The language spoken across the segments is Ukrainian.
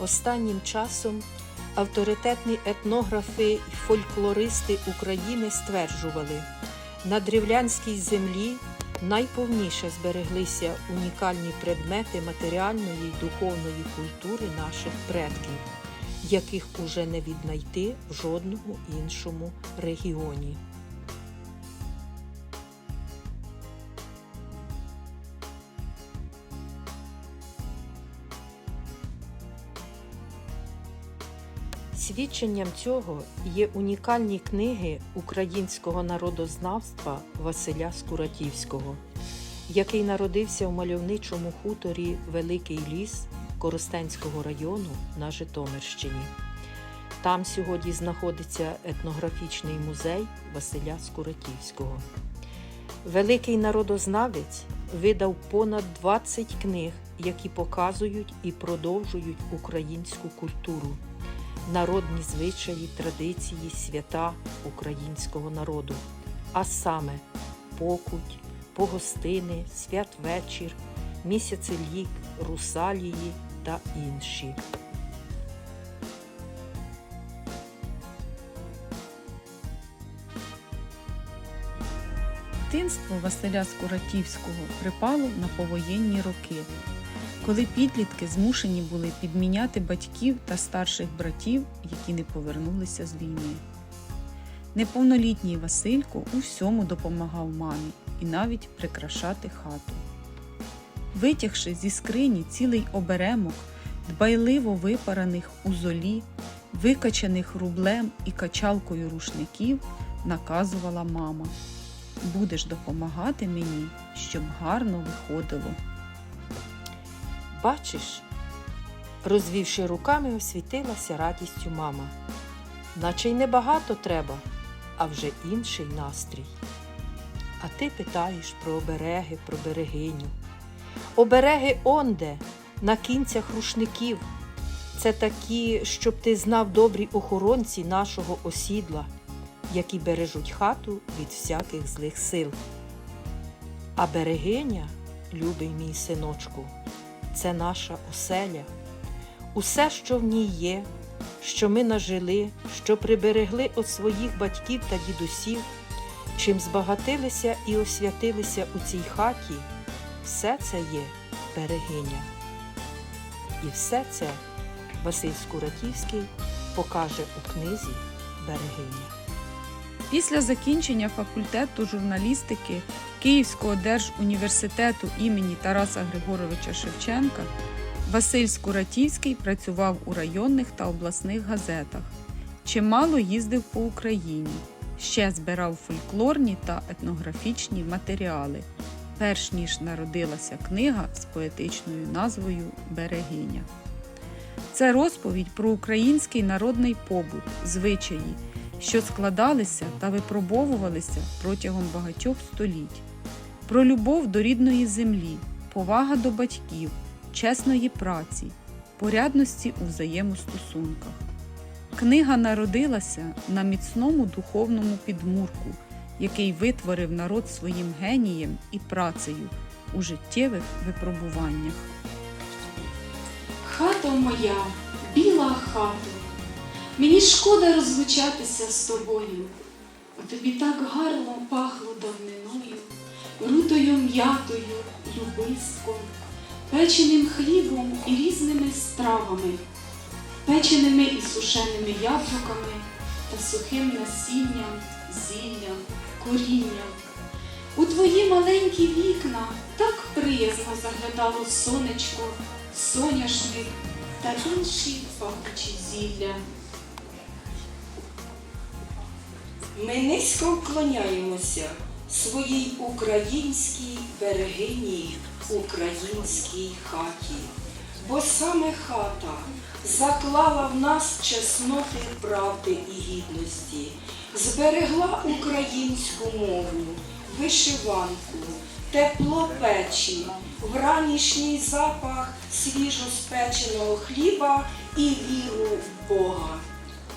Останнім часом авторитетні етнографи і фольклористи України стверджували, на древлянській землі найповніше збереглися унікальні предмети матеріальної й духовної культури наших предків, яких уже не віднайти в жодному іншому регіоні. Свідченням цього є унікальні книги українського народознавства Василя Скуратівського, який народився в мальовничому хуторі Великий Ліс Коростенського району на Житомирщині. Там сьогодні знаходиться етнографічний музей Василя Скуратівського. Великий народознавець видав понад 20 книг, які показують і продовжують українську культуру народні звичаї, традиції, свята українського народу, а саме покуть, погостини, святвечір, місяцелік, русалії та інші. Дитинство Василя Скуратівського припало на повоєнні роки, коли підлітки змушені були підміняти батьків та старших братів, які не повернулися з війни. Неповнолітній Василько у всьому допомагав мамі і навіть прикрашати хату. Витягши зі скрині цілий оберемок дбайливо випараних у золі, викачаних рублем і качалкою рушників, наказувала мама будеш допомагати мені, щоб гарно виходило. Бачиш, розвівши руками, освітилася радістю мама. Наче й небагато треба, а вже інший настрій. А ти питаєш про обереги, про берегиню. Обереги онде, на кінцях рушників. Це такі, щоб ти знав добрі охоронці нашого осідла, які бережуть хату від всяких злих сил. А берегиня, любий мій синочку, це наша оселя. Усе, що в ній є, що ми нажили, що приберегли від своїх батьків та дідусів, чим збагатилися і освятилися у цій хаті, все це є берегиня. І все це Василь Скуратівський покаже у книзі Берегиня. Після закінчення факультету журналістики Київського держуніверситету імені Тараса Григоровича Шевченка Василь Скуратівський працював у районних та обласних газетах. Чимало їздив по Україні, ще збирав фольклорні та етнографічні матеріали, перш ніж народилася книга з поетичною назвою Берегиня. Це розповідь про український народний побут, звичаї, що складалися та випробовувалися протягом багатьох століть, про любов до рідної землі, повага до батьків, чесної праці, порядності у взаємостосунках. Книга народилася на міцному духовному підмурку, який витворив народ своїм генієм і працею у життєвих випробуваннях. Хато моя, біла хато, мені шкода розлучатися з тобою, а тобі так гарно пахло давниною, рутою м'ятою, любиском, печеним хлібом і різними стравами, печеними і сушеними яблуками та сухим насінням, зіллям, корінням. У твої маленькі вікна так приязно заглядало сонечко, соняшник та інші пахучі зілля. Ми низько вклоняємося своїй українській берегині, українській хаті, бо саме хата заклала в нас чесноти правди і гідності, зберегла українську мову, вишиванку, тепло печі, вранішній запах свіжоспеченого хліба і віру в Бога.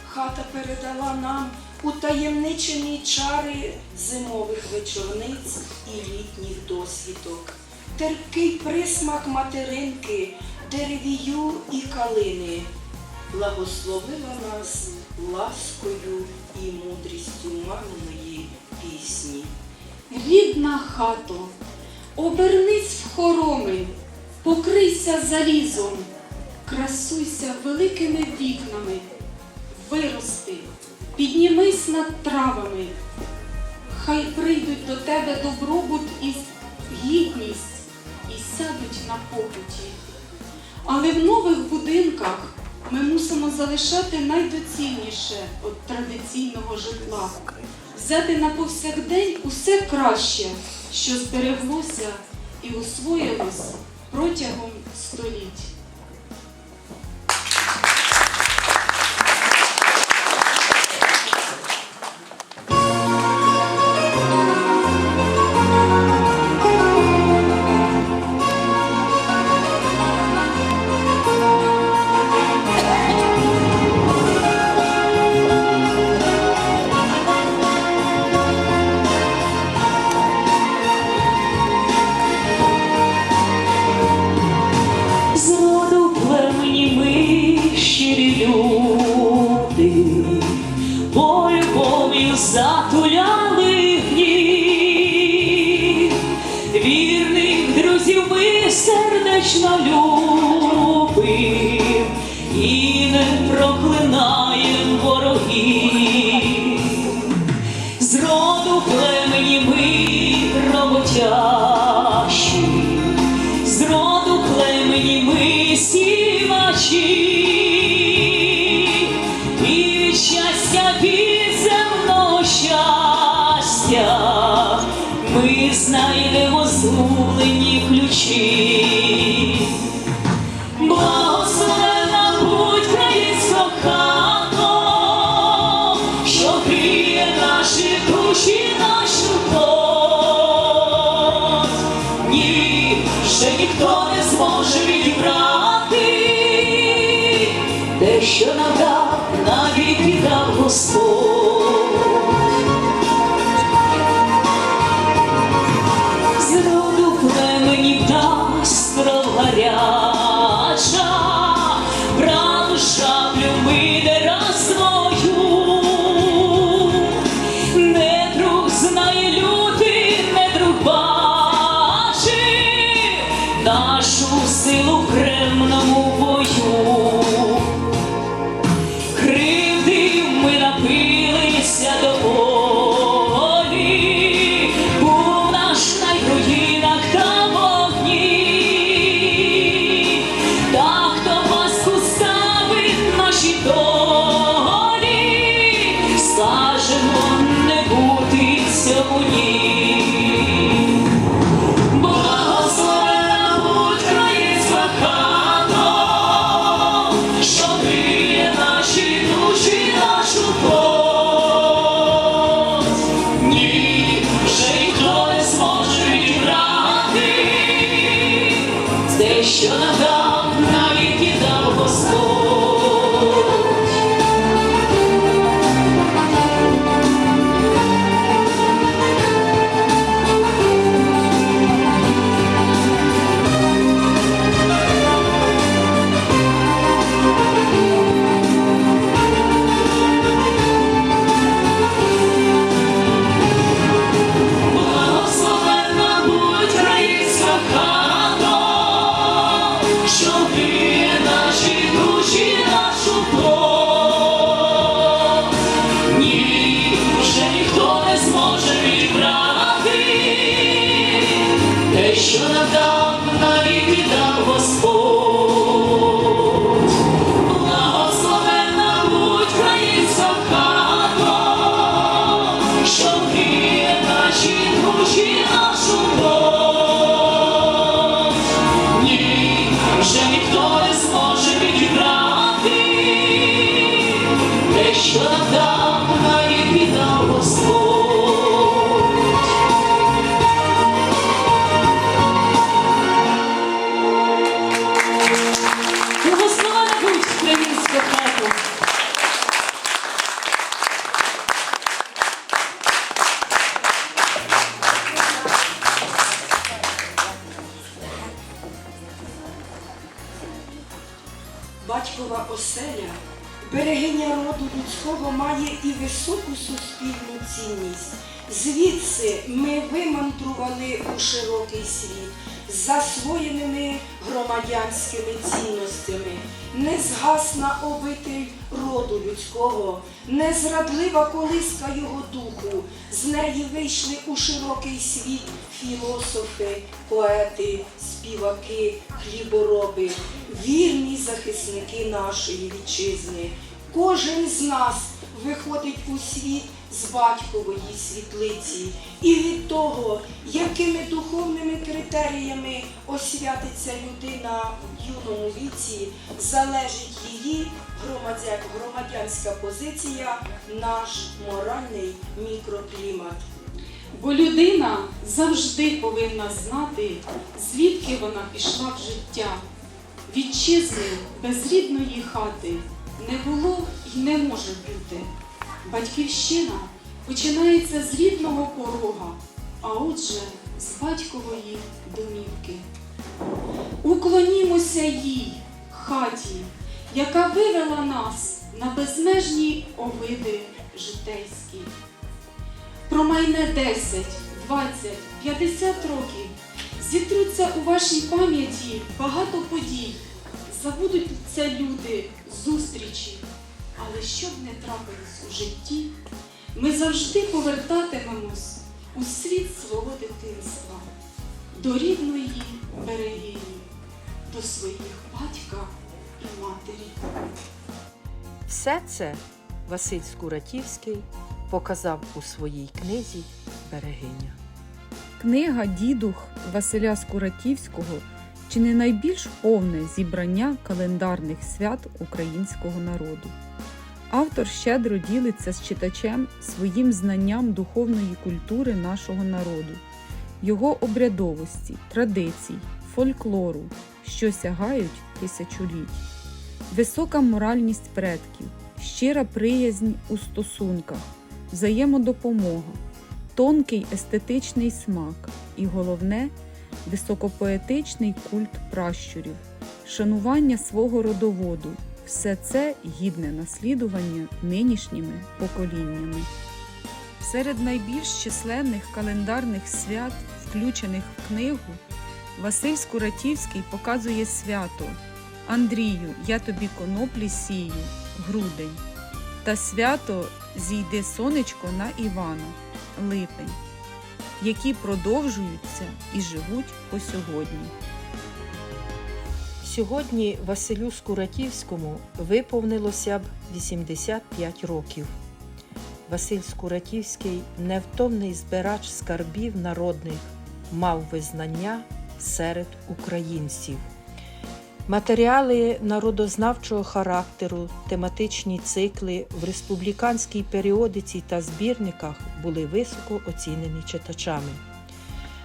Хата передала нам утаємничені чари зимових вечорниць і літніх досвідок, теркий присмак материнки, деревію і калини. Благословила нас ласкою і мудрістю маминої пісні. Рідна хато, обернись в хороми, покрийся залізом, красуйся великими вікнами, вирости. Піднімись над травами, хай прийдуть до тебе добробут і гідність і сядуть на попуті. Але в нових будинках ми мусимо залишати найдоцільніше від традиційного житла, взяти на повсякдень усе краще, що збереглося і освоїлось протягом століть. small. те, що надав навіки. Оселя, берегиня роду людського має і високу суспільну цінність. Звідси ми вимантрували у широкий світ засвоєними громадянськими цінностями, не згасна обитель роду людського, незрадлива колиска його духу. З неї вийшли у широкий світ філософи, поети, співаки, хлібороби, вірні захисники нашої вітчизни. Кожен з нас виходить у світ з батькової світлиці, і від того, якими духовними критеріями освятиться людина в юному віці, залежить її громадянська позиція, наш моральний мікроклімат. Бо людина завжди повинна знати, звідки вона пішла в життя. Вітчизни без рідної хати не було і не може бути. Батьківщина починається з рідного порога, а отже, з батькової домівки. Уклонімося їй, хаті, яка вивела нас на безмежні овиди житейські. Промайне 10, 20, 50 років. Зітруться у вашій пам'яті багато подій. Забудуться люди, зустрічі. Але що б не трапилось у житті, ми завжди повертатимемось у світ свого дитинства, до рідної берегині, до своїх батька і матері. Все це Василь Скуратівський показав у своїй книзі Берегиня. Книга Дідух Василя Скуратівського чи не найбільш повне зібрання календарних свят українського народу. Автор щедро ділиться з читачем своїм знанням духовної культури нашого народу, його обрядовості, традицій, фольклору, що сягають тисячоліть, висока моральність предків, щира приязнь у стосунках, взаємодопомога, тонкий естетичний смак і головне високопоетичний культ пращурів, шанування свого родоводу. Все це гідне наслідування нинішніми поколіннями. Серед найбільш численних календарних свят, включених в книгу, Василь Скуратівський показує свято Андрію, я тобі коноплі сію, грудень, та свято Зійде сонечко на Івана, липень, які продовжуються і живуть по сьогодні. Сьогодні Василю Скуратівському виповнилося б 85 років. Василь Скуратівський, невтомний збирач скарбів народних, мав визнання серед українців. Матеріали народознавчого характеру, тематичні цикли в республіканській періодиці та збірниках були високо оцінені читачами.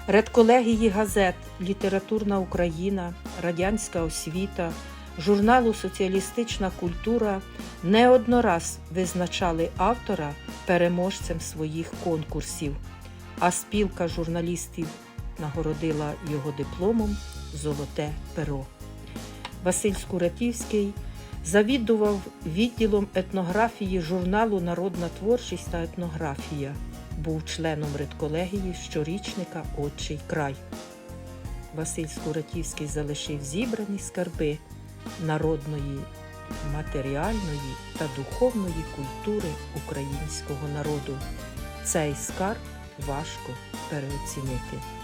Редколегії газет Літературна Україна, Радянська освіта, журналу Соціалістична культура неоднораз визначали автора переможцем своїх конкурсів, а спілка журналістів нагородила його дипломом Золоте перо. Василь Скуратівський завідував відділом етнографії журналу Народна творчість та етнографія. Був членом редколегії щорічника Отчий край. Василь Скуратівський залишив зібрані скарби народної, матеріальної та духовної культури українського народу. Цей скарб важко переоцінити.